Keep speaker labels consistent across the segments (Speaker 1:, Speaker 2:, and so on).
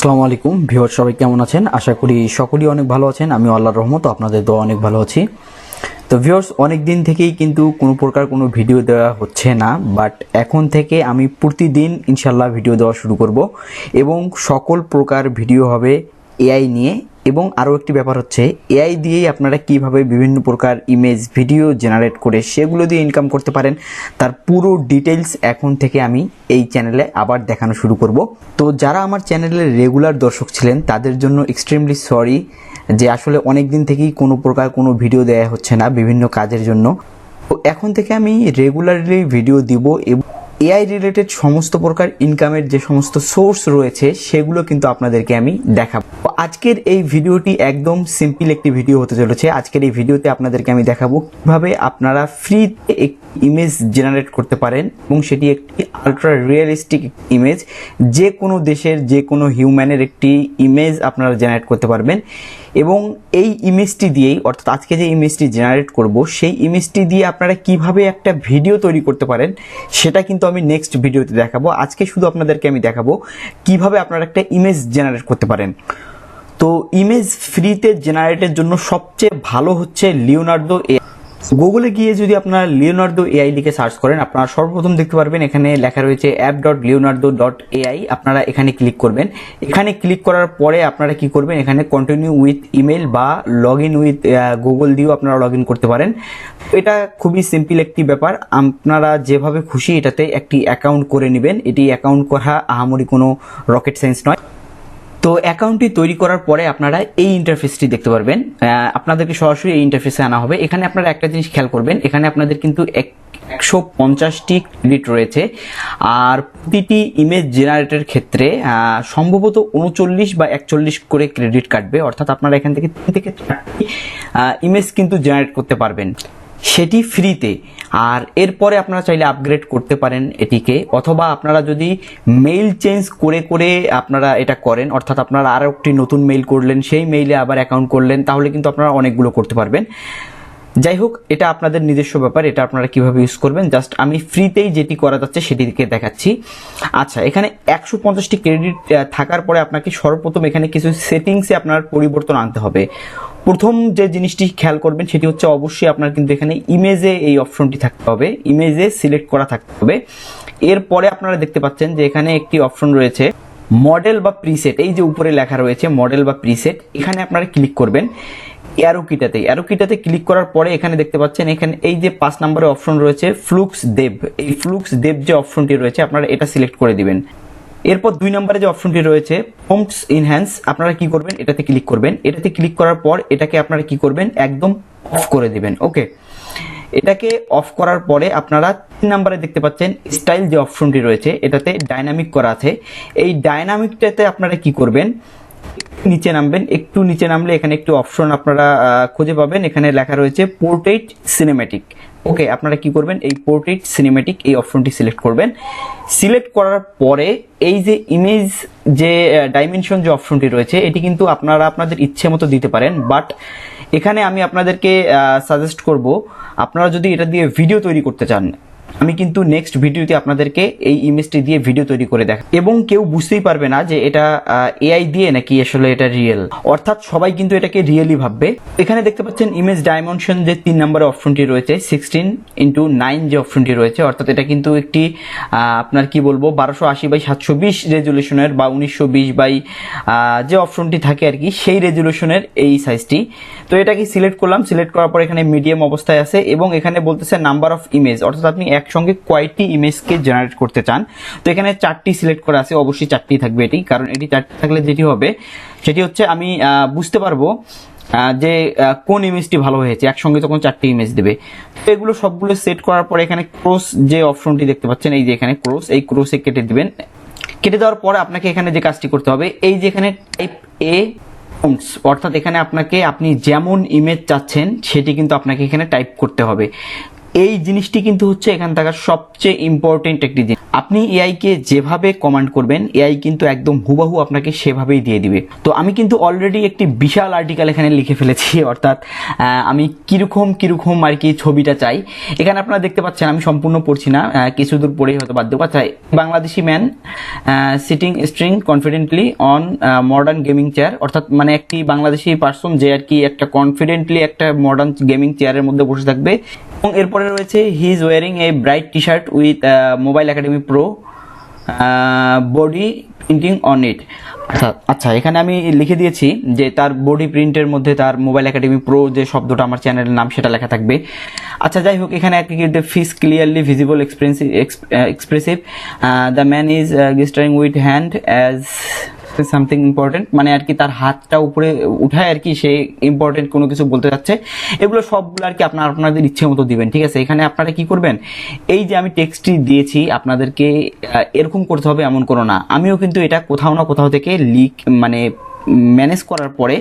Speaker 1: আসসালামু আলাইকুম। ভিউয়ার সবাই কেমন আছেন? আশা করি সকলেই অনেক ভালো আছেন। আমি আল্লাহর রহমত আপনাদের দোয়া অনেক ভালো আছি। তো ভিউয়ার্স অনেক দিন থেকেই কিন্তু কোনো প্রকার কোনো ভিডিও দেওয়া হচ্ছে না, বাট এখন থেকে আমি প্রতিদিন ইনশাল্লাহ ভিডিও দেওয়া শুরু করব এবং সকল প্রকার ভিডিও হবে এআই নিয়ে। এবং আরও একটি ব্যাপার হচ্ছে এআই দিয়েই আপনারা কীভাবে বিভিন্ন প্রকার ইমেজ ভিডিও জেনারেট করে সেগুলো দিয়ে ইনকাম করতে পারেন, তার পুরো ডিটেলস এখন থেকে আমি এই চ্যানেলে আবার দেখানো শুরু করব। তো যারা আমার চ্যানেলের রেগুলার দর্শক ছিলেন, তাদের জন্য এক্সট্রিমলি সরি যে আসলে অনেক দিন থেকেই কোনো প্রকার কোনো ভিডিও দেওয়া হচ্ছে না বিভিন্ন কাজের জন্য। তো এখন থেকে আমি রেগুলারলি ভিডিও দিব এবং এআই রিলেটেড সমস্ত প্রকার ইনকামের যে সমস্ত সোর্স রয়েছে, সেগুলো কিন্তু আপনাদেরকে আমি দেখাবো। আজকের এই ভিডিওটি একদম সিম্পল একটি ভিডিও হতে চলেছে। আজকের এই ভিডিওতে আপনাদেরকে আমি দেখাবো কীভাবে আপনারা ফ্রিতে একটি ইমেজ জেনারেট করতে পারেন এবং সেটি একটি আলট্রা রিয়েলিস্টিক ইমেজ যে কোনো দেশের, যে কোনো হিউম্যানের একটি ইমেজ আপনারা জেনারেট করতে পারবেন। এবং এই ইমেজটি দিয়েই, অর্থাৎ আজকে যে ইমেজটি জেনারেট করব, সেই ইমেজটি দিয়ে আপনারা কীভাবে একটা ভিডিও তৈরি করতে পারেন, সেটা কিন্তু আমি নেক্সট ভিডিওতে দেখাবো। আজকে শুধু আপনাদেরকে আমি দেখাবো কীভাবে আপনারা একটা ইমেজ জেনারেট করতে পারেন। তো ইমেজ ফ্রিতে জেনারেটের জন্য সবচেয়ে ভালো হচ্ছে লিওনার্দো এ গুগলে গিয়ে যদি আপনারা লিওনার্দো এআই লিখে সার্চ করেন, আপনারা সর্বপ্রথম দেখতে পারবেন এখানে লেখা রয়েছে app dot Leonardo dot AI আপনারা এখানে ক্লিক করবেন। এখানে ক্লিক করার পরে আপনারা কি করবেন? এখানে কন্টিনিউ উইথ ইমেল বা লগ ইন উইথ গুগল দিয়েও আপনারা লগ ইন করতে পারেন। এটা খুবই সিম্পল একটি ব্যাপার। আপনারা যেভাবে খুশি এটাতে একটি অ্যাকাউন্ট করে নেবেন। এটি অ্যাকাউন্ট করা আহামরি কোনো রকেট সায়েন্স নয়। তো অ্যাকাউন্টটি তৈরি করার পরে আপনারা এই ইন্টারফেসটি দেখতে পারবেন। আপনাদেরকে সরাসরি এই ইন্টারফেসে আনা হবে। এখানে আপনারা একটা জিনিস খেয়াল করবেন, এখানে আপনাদের কিন্তু এক- একশো পঞ্চাশটি ক্রেডিট রয়েছে। আর প্রতিটি ইমেজ জেনারেটের ক্ষেত্রে সম্ভবত উনচল্লিশ বা একচল্লিশ করে ক্রেডিট কাটবে। অর্থাৎ আপনারা এখান থেকে তিন থেকে চারটি ইমেজ কিন্তু জেনারেট করতে পারবেন। সেটি ফ্রিতে। আর এরপরে আপনারা চাইলে আপগ্রেড করতে পারেন এটিকে। অথবা আপনারা যদি মেইল চেঞ্জ করে করে আপনারা এটা করেন, অর্থাৎ আপনারা আরও একটি নতুন মেইল করলেন, সেই মেইলে আবার অ্যাকাউন্ট করলেন, তাহলে কিন্তু আপনারা অনেকগুলো করতে পারবেন। যাই হোক, এটা আপনাদের নিজস্ব ব্যাপার, এটা আপনারা কীভাবে ইউজ করবেন জাস্ট আমি ফ্রিতেই যেটি করা যাচ্ছে সেটিকে দেখাচ্ছি। আচ্ছা এখানে একশো পঞ্চাশটি ক্রেডিট থাকার পরে আপনাকে সর্বপ্রথম এখানে কিছু সেটিংসে আপনার পরিবর্তন আনতে হবে। প্রথম যে জিনিসটি খেয়াল করবেন সেটি হচ্ছে অবশ্যই আপনার কিন্তু এখানে ইমেজে এই অপশনটি থাকতে হবে। ইমেজে সিলেক্ট করা থাকতে হবে। এরপরে আপনারা দেখতে পাচ্ছেন যে এখানে একটি অপশন রয়েছে মডেল বা প্রিসেট এই যে উপরে লেখা রয়েছে মডেল বা প্রিসেট এখানে আপনারা ক্লিক করবেন অ্যারোকিটাতে অ্যারোকিটাতে ক্লিক করার পরে এখানে দেখতে পাচ্ছেন এখানে এই যে পাঁচ নম্বরে অপশন রয়েছে ফ্লুক্স দেব এই ফ্লুক্স দেব যে অপশনটি রয়েছে, আপনারা এটা সিলেক্ট করে দিবেন। এরপর দুই নম্বরে যে অপশনটি রয়েছে প্রম্পটস ইনহ্যান্স আপনারা কি করবেন? এটাতে ক্লিক করবেন। এটাতে ক্লিক করার পর এটাকে আপনারা কি করবেন? একদম অফ করে দিবেন। ওকে এটাকে অফ করার পরে আপনারা তিন নম্বরে দেখতে পাচ্ছেন স্টাইল যে অপশনটি রয়েছে, এটাতে ডাইনামিক করা আছে। এই ডাইনামিকটাতে আপনারা কি করবেন? নিচে নামবেন, একটু নিচে নামলে এখানে একটু অপশন আপনারা খুঁজে পাবেন। এখানে লেখা রয়েছে পোর্ট্রেট সিনেমেটিক ওকে আপনারা কি করবেন? এই পোর্ট্রেট সিনেমেটিক এই অপশনটি সিলেক্ট করবেন। সিলেক্ট করার পরে এই যে ইমেজ যে ডাইমেনশন যে অপশনটি রয়েছে, এটি কিন্তু আপনারা আপনাদের ইচ্ছে মতো দিতে পারেন। বাট এখানে আমি আপনাদেরকে সাজেস্ট করব, আপনারা যদি এটা দিয়ে ভিডিও তৈরি করতে চান আমি কিন্তু নেক্সট ভিডিওতে আপনাদেরকে এই ইমেজটি দিয়ে ভিডিও তৈরি করে দেখা এবং কেউ বুঝতেই পারবে না যে এটা এআই দিয়ে নাকি আসলে এটা রিয়েল অর্থাৎ সবাই কিন্তু এটাকে রিয়েলি ভাববে। এখানে দেখতে পাচ্ছেন ইমেজ ডাইমেনশন যে তিন নম্বরের অপশনটি রয়েছে সিক্সটিন ইন্টু নাইন যে অপশনটি রয়েছে, অর্থাৎ এটা কিন্তু একটি আপনার কি বলব, বারোশো আশি বাই সাতশো বিশ রেজুলেশনের বা উনিশশো বিশ বাই যে অপশনটি থাকে আর কি, সেই রেজুলেশনের এই সাইজটি তো এটাকে সিলেক্ট করলাম সিলেক্ট করার পর এখানে মিডিয়াম অবস্থায় আছে এবং এখানে বলতেছে নাম্বার অফ ইমেজ অর্থাৎ আপনি একসঙ্গে কয়টি ইমেজকে জেনারেট করতে চান? তো এখানে চারটি সিলেক্ট করা আছে অবশ্যই চারটি থাকবে এটি কারণ এটি চারটি থাকলে যেটি হবে সেটি হচ্ছে আমি বুঝতে পারব যে কোন ইমেজটি ভালো হয়েছে একসঙ্গে তখন চারটি ইমেজ দেবে। তো এগুলো সবগুলো সেট করার পরে এখানে ক্রোস যে অপশনটি দেখতে পাচ্ছেন এই যে এখানে ক্রোস এই ক্রোসে কেটে দিবেন। কেটে দেওয়ার পরে আপনাকে এখানে যে কাজটি করতে হবে এই যে এখানে টাইপ এ fonts, অর্থাৎ এখানে আপনাকে আপনি যেমন ইমেজ চাচ্ছেন সেটি কিন্তু আপনাকে এখানে টাইপ করতে হবে। এই জিনিসটি কিন্তু হচ্ছে এখান থাকার সবচেয়ে ইম্পর্টেন্ট একটি জিনিস। আপনি এআইকে যেভাবে কমান্ড করবেন এআই কিন্তু একদম হুবাহু আপনাকে সেভাবেই দিয়ে দিবে। তো আমি কিন্তু অলরেডি একটি বিশাল আর্টিকেল এখানে লিখে ফেলেছি, অর্থাৎ আমি কীরকম কীরকম আর কি ছবিটা চাই। এখানে আপনারা দেখতে পাচ্ছেন, আমি সম্পূর্ণ পড়ছি না কিছু দূর পরেই হয়তো বাধ্য আচ্ছা Bangladeshi man sitting straight confidently on modern gaming chair অর্থাৎ মানে একটি বাংলাদেশি পার্সন যে আর কি একটা কনফিডেন্টলি একটা মডার্ন গেমিং চেয়ারের মধ্যে বসে থাকবে। এবং এরপরে রয়েছে he is wearing a bright T shirt with mobile academy pro body printing on it আচ্ছা আচ্ছা এখানে আমি লিখে দিয়েছি যে তার বডি প্রিন্টের মধ্যে তার মোবাইল একাডেমি প্রো যে শব্দটা আমার চ্যানেলের নাম সেটা লেখা থাকবে। আচ্ছা যাই হোক, এখানে একটা কিন্তু face clearly visible expressive expressive the man is gesturing with hand as something important মানে আর কি তার হাতটা উপরে উঠায় আর কি, সে ইম্পর্টেন্ট কোনো কিছু বলতে যাচ্ছে। এগুলো সবগুলো আর কি আপনার, আপনাদের ইচ্ছে মতো দিবেন, ঠিক আছে? এখানে আপনারা কি করবেন? এই যে আমি টেক্সটটি দিয়েছি, আপনাদেরকে এরকম করতে হবে এমন কোনো না। আমিও কিন্তু এটা কোথাও না কোথাও থেকে লিক মানে ম্যানেজ করার পরে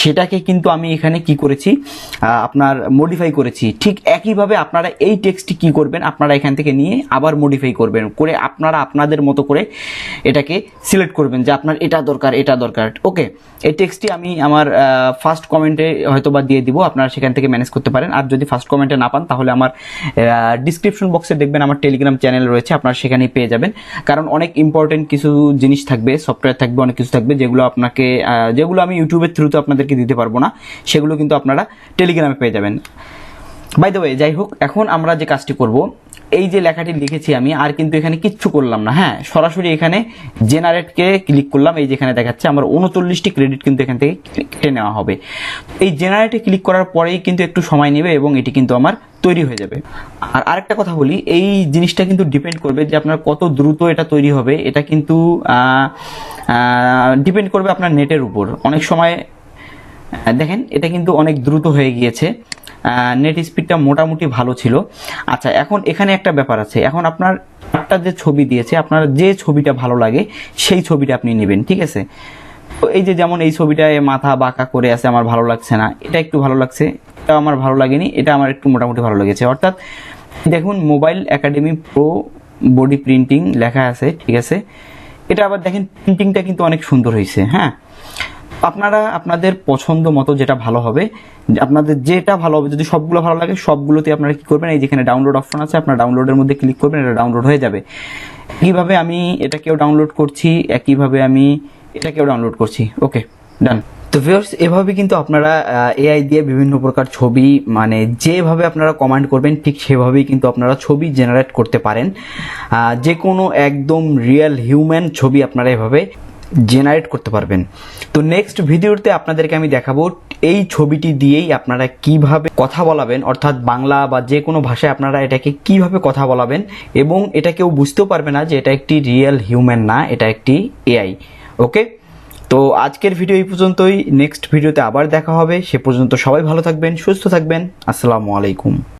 Speaker 1: সেটাকে কিন্তু আমি এখানে কি করেছি আপনার মডিফাই করেছি। ঠিক একইভাবে আপনারা এই টেক্সটটি কি করবেন, আপনারা এখান থেকে নিয়ে আবার মডিফাই করবেন। করে আপনারা আপনাদের মতো করে এটাকে সিলেক্ট করবেন যে আপনার এটা দরকার এটা দরকার। ওকে এই টেক্সটটি আমি আমার ফার্স্ট কমেন্টে হয়তো বা দিয়ে দিব, আপনারা সেখান থেকে ম্যানেজ করতে পারেন। আর যদি ফার্স্ট কমেন্টে না পান, তাহলে আমার ডিসক্রিপশন বক্সে দেখবেন আমার টেলিগ্রাম চ্যানেল রয়েছে, আপনারা সেখানেই পেয়ে যাবেন। কারণ অনেক ইম্পর্টেন্ট কিছু জিনিস থাকবে সফটওয়্যার থাকবে, অনেক কিছু থাকবে, যেগুলো আপনাকে যেগুলো আমি ইউটিউবের থ্রুতে আপনাদেরকে দিতে পারব না, সেগুলো কিন্তু আপনারা টেলিগ্রামে পেয়ে যাবেন। বাই দ্য ওয়ে যাই হোক, এখন আমরা যে কাজটি করব এই যে লেখাটি লিখেছি আমি, আর কিন্তু এখানে কিচ্ছু করলাম না। হ্যাঁ সরাসরি এখানে জেনারেটকে ক্লিক করলাম, এই যেখানে দেখাচ্ছে আমার উনচল্লিশটি ক্রেডিট কিন্তু এখান থেকে কেটে নেওয়া হবে। এই জেনারেটে ক্লিক করার পরেই কিন্তু একটু সময় নেবে এবং এটি কিন্তু আমার তৈরি হয়ে যাবে। আর আরেকটা কথা বলি, এই জিনিসটা কিন্তু ডিপেন্ড করবে যে আপনার কত দ্রুত এটা তৈরি হবে। এটা কিন্তু ডিপেন্ড করবে আপনার নেটের উপর। অনেক সময় দেখেন, এটা কিন্তু অনেক দ্রুত হয়ে গিয়েছে। নেট স্পিডটা মোটামুটি ভালো ছিল। আচ্ছা এখন এখানে একটা ব্যাপার আছে। এখন আপনার একটা যে ছবি দিয়েছে, আপনার যে ছবিটা ভালো লাগে, সেই ছবিটা আপনি নেবেন, ঠিক আছে? তো এই যে যেমন এই ছবিটায় মাথা বাঁকা করে আছে, আমার ভালো লাগছে না, এটা একটু ভালো লাগছে, এটা আমার ভালো লাগেনি, এটা আমার একটু মোটামুটি ভালো লেগেছে। অর্থাৎ, দেখুন, mobile academy pro body printing লেখা আছে, ঠিক আছে? এটা আবার দেখেন, প্রিন্টিংটা কিন্তু অনেক সুন্দর হয়েছে হ্যাঁ? আপনারা আপনাদের পছন্দ মতো যেটা ভালো হবে, আপনাদের যেটা ভালো হবে, যদি সবগুলো ভালো লাগে, সবগুলোতে আপনারা কি করবেন? এই যেখানে ডাউনলোড অপশন আছে, আপনারা ডাউনলোডের মধ্যে ক্লিক করবেন, এটা ডাউনলোড হয়ে যাবে। কীভাবে আমি এটাকেও ডাউনলোড করছি, একইভাবে আমি এটাকেও ডাউনলোড করছি। ওকে ডান তো ভিউয়ার্স এভাবে কিন্তু আপনারা এআই দিয়ে বিভিন্ন প্রকার ছবি মানে যেভাবে আপনারা কমান্ড করবেন, ঠিক সেভাবেই কিন্তু আপনারা ছবি জেনারেট করতে পারেন। যে কোনো একদম রিয়েল হিউম্যান ছবি আপনারা এভাবে জেনারেট করতে পারবেন। তো নেক্সট ভিডিওতে আপনাদেরকে আমি দেখাবো এই ছবিটি দিয়েই আপনারা কীভাবে কথা বলাবেন, অর্থাৎ বাংলা বা যে কোনো ভাষায় আপনারা এটাকে কীভাবে কথা বলাবেন এবং এটা কেউ বুঝতেও পারবে না যে এটা একটি রিয়েল হিউম্যান না, এটা একটি এআই ওকে তো আজকের ভিডিও এই পর্যন্তই। নেক্সট ভিডিওতে আবার দেখা হবে। সে পর্যন্ত সবাই ভালো থাকবেন, সুস্থ থাকবেন। আসসালামু আলাইকুম।